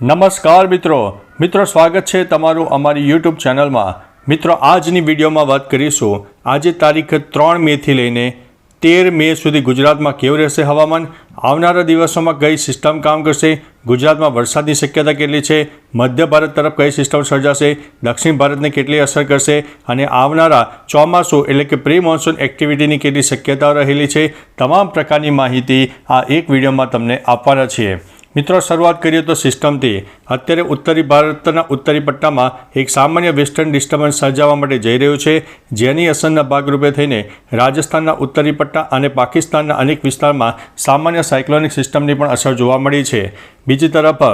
નમસ્કાર મિત્રો. મિત્રો, સ્વાગત છે તમારું અમારી યુટ્યુબ ચેનલમાં. મિત્રો, આજની વિડીયોમાં વાત કરીશું. આજે તારીખ ત્રણ મેથી લઈને તેર મે સુધી ગુજરાતમાં કેવું રહેશે હવામાન? આવનારા દિવસોમાં કઈ સિસ્ટમ કામ કરશે? ગુજરાતમાં વરસાદની શક્યતા કેટલી છે? મધ્ય ભારત તરફ કઈ સિસ્ટમ સર્જાશે? દક્ષિણ ભારતને કેટલી અસર કરશે? અને આવનારા ચોમાસું એટલે કે પ્રી મોન્સૂન એક્ટિવિટીની કેટલી શક્યતાઓ રહેલી છે? તમામ પ્રકારની માહિતી આ એક વિડીયોમાં તમને આપવાના છીએ. મિત્રો, શરૂઆત કરીએ તો સિસ્ટમથી. અત્યારે ઉત્તરી ભારતના ઉત્તરી પટ્ટામાં એક સામાન્ય વેસ્ટર્ન ડિસ્ટર્બન્સ સર્જાવા માટે જઈ રહ્યું છે, જેની અસરના ભાગરૂપે થઈને રાજસ્થાનના ઉત્તરી પટ્ટા અને પાકિસ્તાનના અનેક વિસ્તારમાં સામાન્ય સાયક્લોનિક સિસ્ટમની પણ અસર જોવા મળી છે. બીજી તરફ,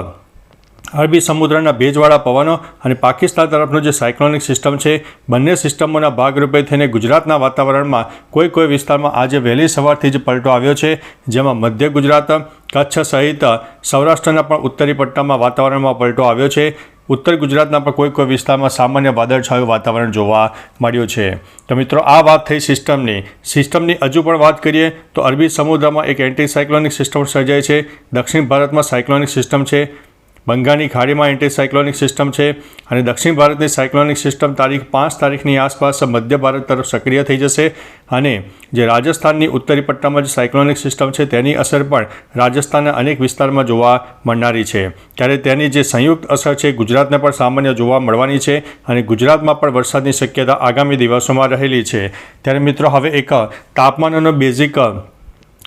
અરબી સમુદ્રના ભેજવાળા પવનો અને પાકિસ્તાન તરફનો જે સાયક્લોનિક સિસ્ટમ છે, બંને સિસ્ટમોના ભાગરૂપે થઈને ગુજરાતના વાતાવરણમાં કોઈ કોઈ વિસ્તારમાં આજે વહેલી સવારથી જ પલટો આવ્યો છે, જેમાં મધ્ય ગુજરાત કચ્છ સહિત સૌરાષ્ટ્રના પણ ઉત્તરી પટ્ટામાં વાતાવરણમાં પલટો આવ્યો છે. ઉત્તર ગુજરાતના પણ કોઈ કોઈ વિસ્તારમાં સામાન્ય વાદળછાયું વાતાવરણ જોવા મળ્યું છે. તો મિત્રો, આ વાત થઈ સિસ્ટમની. સિસ્ટમની હજુ પણ વાત કરીએ તો અરબી સમુદ્રમાં એક એન્ટી સાયક્લોનિક સિસ્ટમ સર્જાય છે. દક્ષિણ ભારતમાં સાયક્લોનિક સિસ્ટમ છે. બંગાળની ખાડીમાં એન્ટીસાયક્લોનિક સિસ્ટમ છે અને દક્ષિણ ભારતની સાયક્લોનિક સિસ્ટમ તારીખ પાંચ તારીખની આસપાસ મધ્ય ભારત તરફ સક્રિય થઈ જશે અને જે રાજસ્થાનની ઉત્તરી પટ્ટામાં જે સાયક્લોનિક સિસ્ટમ છે તેની અસર પણ રાજસ્થાનના અનેક વિસ્તારમાં જોવા મળનારી છે. ત્યારે તેની જે સંયુક્ત અસર છે, ગુજરાતને પણ સામાન્ય જોવા મળવાની છે અને ગુજરાતમાં પણ વરસાદની શક્યતા આગામી દિવસોમાં રહેલી છે. ત્યારે મિત્રો, હવે એક તાપમાનનો બેઝિક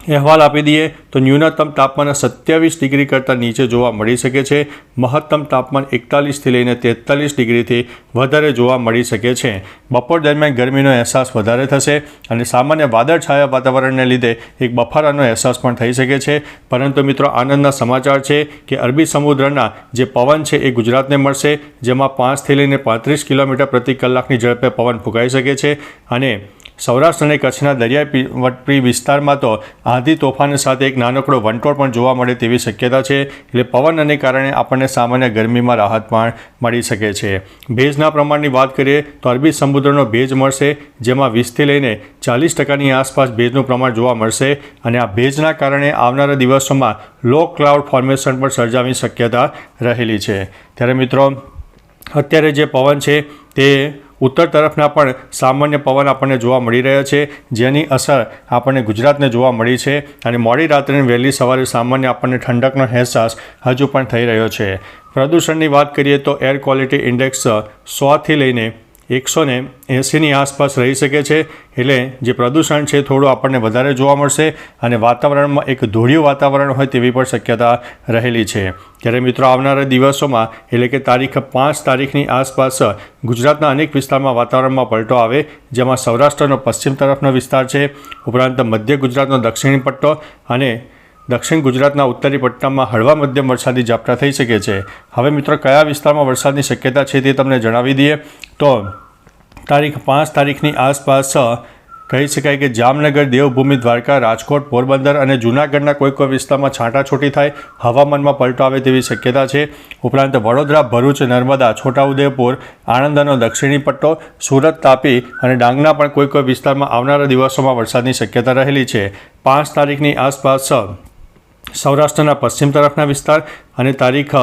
અહેવાલ આપી દઈએ તો ન્યૂનતમ તાપમાન સત્યાવીસ ડિગ્રી કરતાં નીચે જોવા મળી શકે છે. મહત્તમ તાપમાન એકતાલીસથી લઈને તેતાલીસ ડિગ્રીથી વધારે જોવા મળી શકે છે. બપોર દરમિયાન ગરમીનો અહેસાસ વધારે થશે અને સામાન્ય વાદળછાયા વાતાવરણને લીધે એક બફારાનો અહેસાસ પણ થઈ શકે છે. પરંતુ મિત્રો, આનંદના સમાચાર છે કે અરબી સમુદ્રના જે પવન છે એ ગુજરાતને મળશે, જેમાં પાંચથી લઈને પાંત્રીસ કિલોમીટર પ્રતિ કલાકની ઝડપે પવન ફૂંકાઈ શકે છે અને સૌરાષ્ટ્ર અને કચ્છના દરિયાઈ વટપી વિસ્તારમાં તો આંધી તોફાન સાથે એક નાનકડો વંટોળ પણ જોવા મળે તેવી શક્યતા છે. એટલે પવનને કારણે આપણને સામાન્ય ગરમીમાં રાહત પણ મળી શકે છે. ભેજના પ્રમાણની વાત કરીએ તો અરબી સમુદ્રનો ભેજ મળશે, જેમાં વીસથી લઈને ચાલીસ ટકાની આસપાસ ભેજનું પ્રમાણ જોવા મળશે અને આ ભેજના કારણે આવનારા દિવસોમાં લો ક્લાઉડ ફોર્મેશન પણ સર્જાવાની શક્યતા રહેલી છે. ત્યારે મિત્રો, અત્યારે જે પવન છે તે ઉત્તર તરફના પણ સામાન્ય પવન આપણને જોવા મળી રહ્યો છે, જેની અસર આપણને ગુજરાતને જોવા મળી છે અને મોડી રાત્રે વહેલી સવારે સામાન્ય આપણને ઠંડકનો અહેસાસ હજુ પણ થઈ રહ્યો છે. પ્રદૂષણની વાત કરીએ તો એર ક્વોલિટી ઇન્ડેક્સ સોથી લઈને એકસો ને એંસીની આસપાસ રહી શકે છે. એટલે જે પ્રદૂષણ છે, થોડું આપણને વધારે જોવા મળશે અને વાતાવરણમાં એક ધૂળિયું વાતાવરણ હોય તેવી પણ શક્યતા રહેલી છે. ત્યારે મિત્રો, આવનારા દિવસોમાં, એટલે કે તારીખ પાંચ તારીખની આસપાસ, ગુજરાતના અનેક વિસ્તારમાં વાતાવરણમાં પલટો આવે, જેમાં સૌરાષ્ટ્રનો પશ્ચિમ તરફનો વિસ્તાર છે, ઉપરાંત મધ્ય ગુજરાતનો દક્ષિણ પટ્ટો અને દક્ષિણ ગુજરાતના ઉત્તરી પટ્ટામાં હળવા મધ્યમ વરસાદી ઝાપટા થઈ શકે છે. હવે મિત્રો, કયા વિસ્તારમાં વરસાદની શક્યતા છે તે તમને જણાવી દઈએ. તો, તારીખ પાંચ તારીખની આસપાસ, કહી શકાય કે જામનગર, દેવભૂમિ, દ્વારકા, રાજકોટ, પોરબંદર અને જૂનાગઢના કોઈ કોઈ વિસ્તારમાં છાંટાછૂટી થાય, હવામાનમાં પલટો આવે તેવી શક્યતા છે. ઉપરાંત વડોદરા, ભરૂચ, નર્મદા, છોટાઉદેપુર આણંદનો દક્ષિણી પટ્ટો, સુરત, તાપી અને ડાંગના પણ કોઈ કોઈ વિસ્તારમાં આવનારા દિવસોમાં વરસાદની શક્યતા રહેલી છે. પાંચ તારીખની આસપાસ સૌરાષ્ટ્રના પશ્ચિમ તરફના વિસ્તાર અને તારીખ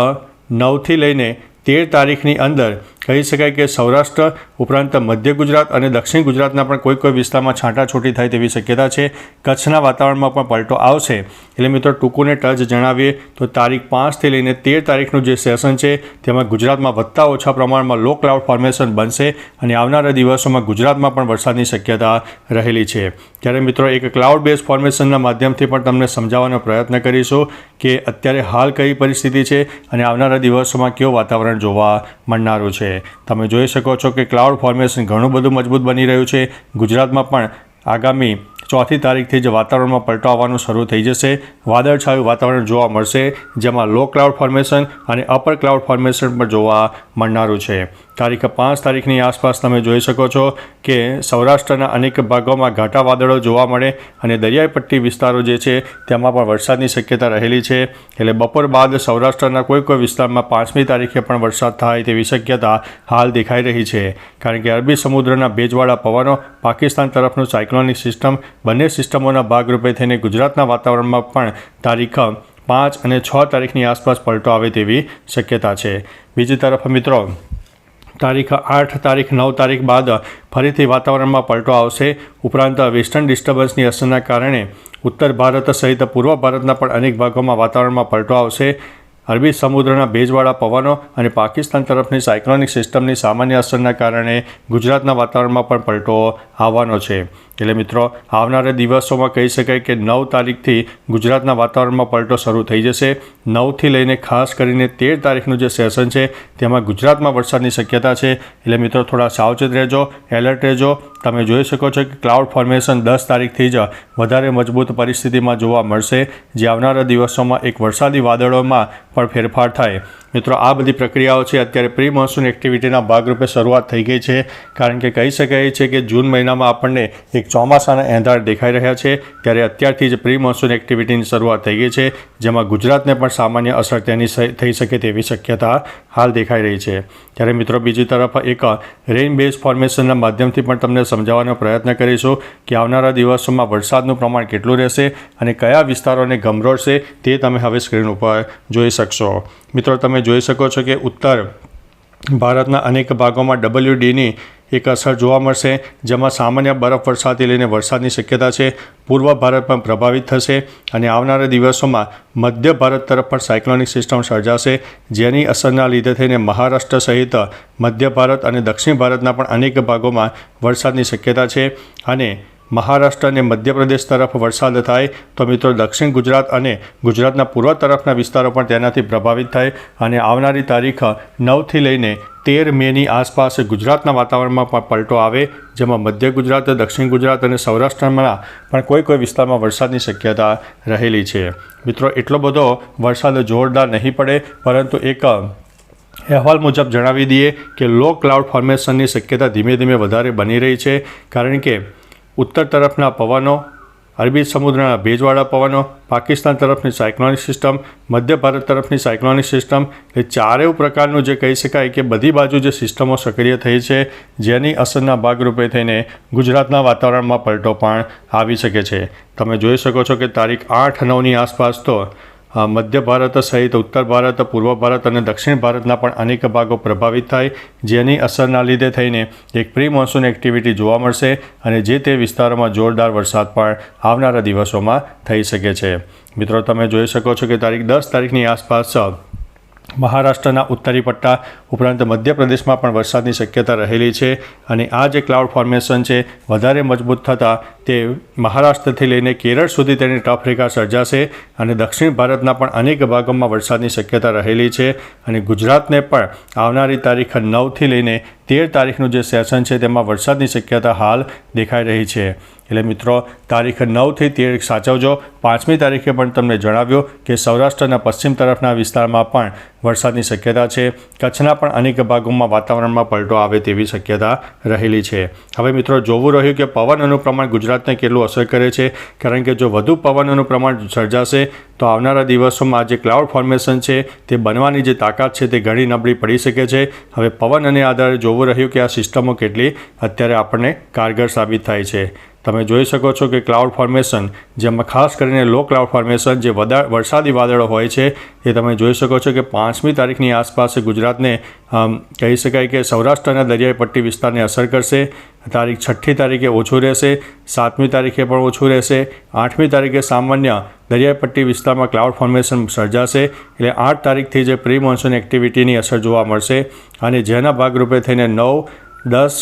નવથી લઈને તેર તારીખની અંદર કહી શકાય કે સૌરાષ્ટ્ર ઉપરાંત મધ્ય ગુજરાત અને દક્ષિણ ગુજરાતના પણ કોઈ કોઈ વિસ્તારમાં છાંટાછૂટી થાય તેવી શક્યતા છે. કચ્છના વાતાવરણમાં પણ પલટો આવશે. એટલે મિત્રો, ટૂંકુને ટચ જણાવીએ તો તારીખ પાંચથી લઈને તેર તારીખનું જે સેશન છે, તેમાં ગુજરાતમાં વધતા ઓછા પ્રમાણમાં લો ક્લાઉડ ફોર્મેશન બનશે અને આવનારા દિવસોમાં ગુજરાતમાં પણ વરસાદની શક્યતા રહેલી છે. ત્યારે મિત્રો, એક ક્લાઉડ બેઝ ફોર્મેશનના માધ્યમથી પણ તમને સમજાવવાનો પ્રયત્ન કરીશું કે અત્યારે હાલ કઈ પરિસ્થિતિ છે અને આવનારા દિવસોમાં કેવું વાતાવરણ જોવા મળનારું છે. તમે જોઈ શકો છો કે ક્લાઉડ ફોર્મેશન ઘણું બધું મજબૂત બની રહ્યું છે. ગુજરાતમાં પણ આગામી ચોથી તારીખથી જ વાતાવરણમાં પલટો આવવાનું શરૂ થઈ જશે. વાદળછાયું વાતાવરણ જોવા મળશે, જેમાં લો ક્લાઉડ ફોર્મેશન અને અપર ક્લાઉડ ફોર્મેશન પણ જોવા મળનારું છે. તારીખ પાંચ તારીખની આસપાસ તમે જોઈ શકો છો કે સૌરાષ્ટ્રના અનેક ભાગોમાં ઘાટા વાદળો જોવા મળે અને દરિયાઈ પટ્ટી વિસ્તારો જે છે, તેમાં પણ વરસાદની શક્યતા રહેલી છે. એટલે બપોર બાદ સૌરાષ્ટ્રના કોઈ કોઈ વિસ્તારમાં પાંચમી તારીખે પણ વરસાદ થાય તેવી શક્યતા હાલ દેખાઈ રહી છે. કારણ કે અરબી સમુદ્રના ભેજવાળા પવનો પાકિસ્તાન તરફનું સાયક્લોનિક સિસ્ટમ બંને સિસ્ટમોના ભાગરૂપે થઈને ગુજરાતના વાતાવરણમાં પણ તારીખ પાંચ અને છ તારીખની આસપાસ પલટો આવે તેવી શક્યતા છે. બીજી તરફ મિત્રો, તારીખ આઠ, તારીખ નવ તારીખ બાદ ફરીથી વાતાવરણમાં પલટો આવશે. ઉપરાંત વેસ્ટર્ન ડિસ્ટર્બન્સની અસરના કારણે ઉત્તર ભારત સહિત પૂર્વ ભારતના પણ અનેક ભાગોમાં વાતાવરણમાં પલટો આવશે. અરબી સમુદ્રના ભેજવાળા પવનો અને પાકિસ્તાન તરફની સાયક્લોનિક સિસ્ટમની સામાન્ય અસરના કારણે ગુજરાતના વાતાવરણમાં પણ પલટો આવવાનો છે. એટલે મિત્રો, આવનારા દિવસોમાં કહી શકાય કે નવ તારીખથી ગુજરાતના વાતાવરણમાં પલટો શરૂ થઈ જશે. નવથી લઈને ખાસ કરીને તેર તારીખનું જે સેશન છે, તેમાં ગુજરાતમાં વરસાદની શક્યતા છે. એટલે મિત્રો, થોડા સાવચેત રહેજો, એલર્ટ રહેજો. તમે જોઈ શકો છો કે ક્લાઉડ ફોર્મેશન દસ તારીખથી જ વધારે મજબૂત પરિસ્થિતિમાં જોવા મળશે, જે આવનારા દિવસોમાં એક વરસાદી વાદળોમાં પણ ફેરફાર થાય. મિત્રો, આ બધી પ્રક્રિયાઓ છે, અત્યારે પ્રી મોન્સૂન એક્ટિવિટીના ભાગરૂપે શરૂઆત થઈ ગઈ છે. કારણ કે કહી શકાય છે કે જૂન મહિનામાં આપણને એક ચોમાસાના એંધાર દેખાઈ રહ્યા છે, ત્યારે અત્યારથી જ પ્રી મોન્સૂન એક્ટિવિટીની શરૂઆત થઈ ગઈ છે, જેમાં ગુજરાતને પણ સામાન્ય અસર તેની થઈ શકે તેવી શક્યતા હાલ દેખાઈ રહી છે. ત્યારે મિત્રો, બીજી તરફ એક રેઇન બેઝ ફોર્મેશનના માધ્યમથી પણ તમને સમજાવવાનો પ્રયત્ન કરીશું કે આવનારા દિવસોમાં વરસાદનું પ્રમાણ કેટલું રહેશે અને કયા વિસ્તારોને ગમરોડશે તે તમે હવે સ્ક્રીન ઉપર જોઈ શકશો. મિત્રો, તમે જોઈ શકો છો કે ઉત્તર ભારતના અનેક ભાગોમાં ડબલ્યુડીની એક અસર જોવા મળશે, જેમાં સામાન્ય બરફ વરસાદથી લઈને વરસાદની શક્યતા છે. પૂર્વ ભારત પણ પ્રભાવિત થશે અને આવનારા દિવસોમાં મધ્ય ભારત તરફ પણ સાયક્લોનિક સિસ્ટમ સર્જાશે, જેની અસરના લીધે થઈને મહારાષ્ટ્ર સહિત મધ્ય ભારત અને દક્ષિણ ભારતના પણ અનેક ભાગોમાં વરસાદની શક્યતા છે. અને મહારાષ્ટ્ર અને મધ્યપ્રદેશ તરફ વરસાદ થાય, તો મિત્રો દક્ષિણ ગુજરાત અને ગુજરાતના પૂર્વ તરફના વિસ્તારો પણ તેનાથી પ્રભાવિત થાય અને આવનારી તારીખ નવથી લઈને તેર મેની આસપાસ ગુજરાતના વાતાવરણમાં પણ પલટો આવે, જેમાં મધ્ય ગુજરાત, દક્ષિણ ગુજરાત અને સૌરાષ્ટ્રમાં પણ કોઈ કોઈ વિસ્તારમાં વરસાદની શક્યતા રહેલી છે. મિત્રો, એટલો બધો વરસાદ જોરદાર નહીં પડે, પરંતુ એક અહેવાલ મુજબ જણાવી દઈએ કે લો ક્લાઉડ ફોર્મેશનની શક્યતા ધીમે ધીમે વધારે બની રહી છે, કારણ કે ઉત્તર તરફના પવનો, અરબી સમુદ્રના ભેજવાળા પવનો, પાકિસ્તાન તરફની સાયક્લોનિક સિસ્ટમ, મધ્ય ભારત તરફની સાયક્લોનિક સિસ્ટમ, એ ચારેય પ્રકારનું જે કહી શકાય કે બધી બાજુ જે સિસ્ટમો સક્રિય થઈ છે, જેની અસરના ભાગરૂપે થઈને ગુજરાતના વાતાવરણમાં પલટો પણ આવી શકે છે. તમે જોઈ શકો છો કે તારીખ આઠ નવની આસપાસ તો મધ્ય ભારત સહિત ઉત્તર ભારત, પૂર્વ ભારત અને દક્ષિણ ભારતના પણ અનેક ભાગો પ્રભાવિત થાય, જેની અસરના લીધે થઈને એક પ્રી મોન્સૂન એક્ટિવિટી જોવા મળશે અને જે તે વિસ્તારોમાં જોરદાર વરસાદ પણ આવનારા દિવસોમાં થઈ શકે છે. મિત્રો, તમે જોઈ શકો છો કે તારીખ દસ તારીખની આસપાસ મહારાષ્ટ્રના ઉત્તરી પટ્ટા ઉપરાંત મધ્યપ્રદેશમાં પણ વરસાદની શક્યતા રહેલી છે અને આ જે ક્લાઉડ ફોર્મેશન છે, વધારે મજબૂત થતાં તે મહારાષ્ટ્રથી લઈને કેરળ સુધી તેની ટફ સર્જાશે અને દક્ષિણ ભારતના પણ અનેક ભાગોમાં વરસાદની શક્યતા રહેલી છે અને ગુજરાતને પણ આવનારી તારીખ નવથી લઈને તેર તારીખનું જે સેશન છે તેમાં વરસાદની શક્યતા હાલ દેખાઈ રહી છે. એટલે મિત્રો, તારીખ નવથી તેર સાચવજો. પાંચમી તારીખે પણ તમને જણાવ્યું કે સૌરાષ્ટ્રના પશ્ચિમ તરફના વિસ્તારમાં પણ વરસાદની શક્યતા છે. કચ્છના પણ અનેક ભાગોમાં વાતાવરણમાં પલટો આવે તેવી શક્યતા રહેલી છે. હવે મિત્રો, જોવું રહ્યું કે પવનનું પ્રમાણ ગુજરાતને કેટલું અસર કરે છે? કારણ કે જો વધુ પવનનું પ્રમાણ સર્જાશે તો આવનારા દિવસોમાં જે ક્લાઉડ ફોર્મેશન છે, તે બનવાની જે તાકાત છે, તે ઘણી નબળી પડી શકે છે. હવે પવન અને આધારે જોવું રહ્યું કે આ સિસ્ટમો કેટલી, અત્યારે આપણને કારગર સાબિત થાય છે. તમે જોઈ શકો છો કે ક્લાઉડ ફોર્મેશન જેમાં ખાસ કરીને લો ક્લાઉડ ફોર્મેશન જે વદા, વરસાદી વાદળો હોય છે, એ તમે જોઈ શકો છો કે પાંચમી તારીખની આસપાસ ગુજરાતને કહી શકાય કે સૌરાષ્ટ્રના દરિયાઈ પટ્ટી વિસ્તારને અસર કરશે. તારીખ છઠ્ઠી તારીખે ઓછું રહેશે, સાતમી તારીખે પણ ઓછું રહેશે, આઠમી તારીખે સામાન્ય દરિયાઈ પટ્ટી વિસ્તારમાં ક્લાઉડ ફોર્મેશન સર્જાશે, એટલે આઠ તારીખથી જે પ્રી મોન્સૂન એક્ટિવિટીની અસર જોવા મળશે. અને જેના ભાગરૂપે થઈને નવ, દસ,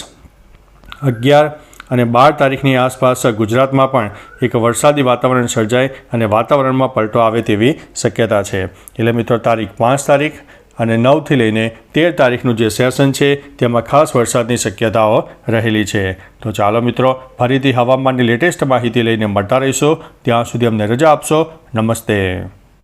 અગિયાર અને બાર તારીખની આસપાસ ગુજરાતમાં પણ એક વરસાદી વાતાવરણ સર્જાય અને વાતાવરણમાં પલટો આવે તેવી શક્યતા છે. એટલે મિત્રો, તારીખ પાંચ તારીખ અને નવથી લઈને તેર તારીખનું જે સેશન છે, તેમાં ખાસ વરસાદની શક્યતાઓ રહેલી છે. તો ચાલો મિત્રો, ફરીથી હવામાનની લેટેસ્ટ માહિતી લઈને મળતા રહીશું. ત્યાં સુધી અમને રજા આપશો. નમસ્તે.